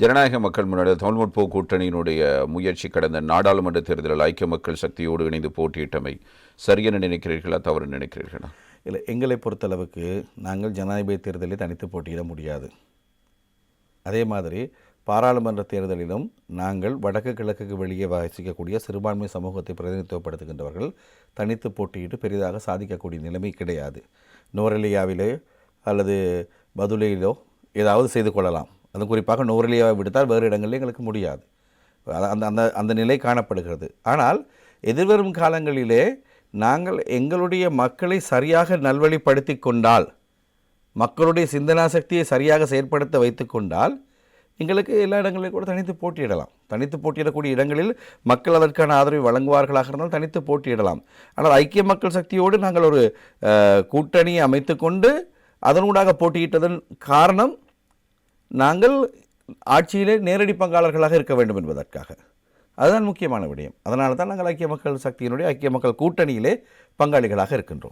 ஜனநாயக மக்கள் முன்னணி தமிழ் முற்போக்கு கூட்டணியினுடைய முயற்சி கடந்த நாடாளுமன்ற தேர்தலில் ஐக்கிய மக்கள் சக்தியோடு இணைந்து போட்டியிட்டமை சரியென நினைக்கிறீர்களா தவறு நினைக்கிறீர்களா? இல்லை எங்களை பொறுத்தளவுக்கு நாங்கள் ஜனாதிபதி தேர்தலில் தனித்து போட்டியிட முடியாது. அதே மாதிரி பாராளுமன்ற தேர்தலிலும் நாங்கள் வடக்கு கிழக்குக்கு வெளியே வசிக்கக்கூடிய சிறுபான்மை சமூகத்தை பிரதிநிதித்துவப்படுத்துகின்றவர்கள் தனித்து போட்டியிட்டு பெரிதாக சாதிக்கக்கூடிய நிலைமை கிடையாது. நோரெலியாவிலே அல்லது பதுலையிலோ ஏதாவது செய்து கொள்ளலாம். அது குறிப்பாக நோரெலியாவை விடுத்தால் வேறு இடங்களில் எங்களுக்கு முடியாது. அந்த அந்த அந்த நிலை காணப்படுகிறது. ஆனால் எதிர்வரும் காலங்களிலே நாங்கள் எங்களுடைய மக்களை சரியாக நல்வழிப்படுத்தி கொண்டால் மக்களுடைய சிந்தனா சக்தியை சரியாக செயற்படுத்த வைத்து கொண்டால் எங்களுக்கு எல்லா இடங்களிலும் கூட தனித்து போட்டியிடலாம். தனித்து போட்டியிடக்கூடிய இடங்களில் மக்கள் அதற்கான ஆதரவை வழங்குவார்களாக இருந்தால் தனித்து போட்டியிடலாம். ஆனால் ஐக்கிய மக்கள் சக்தியோடு நாங்கள் ஒரு கூட்டணியை கூட்டணியை அமைத்துக்கொண்டு அதனூடாக போட்டியிட்டதன் காரணம் நாங்கள் ஆட்சியிலே நேரடி பங்காளர்களாக இருக்க வேண்டும் என்பதற்காக. அதுதான் முக்கியமான விடயம். அதனால தான் நாங்கள் ஐக்கிய மக்கள் சக்தியினுடைய ஐக்கிய மக்கள் கூட்டணியிலே பங்காளிகளாக இருக்கின்றோம்.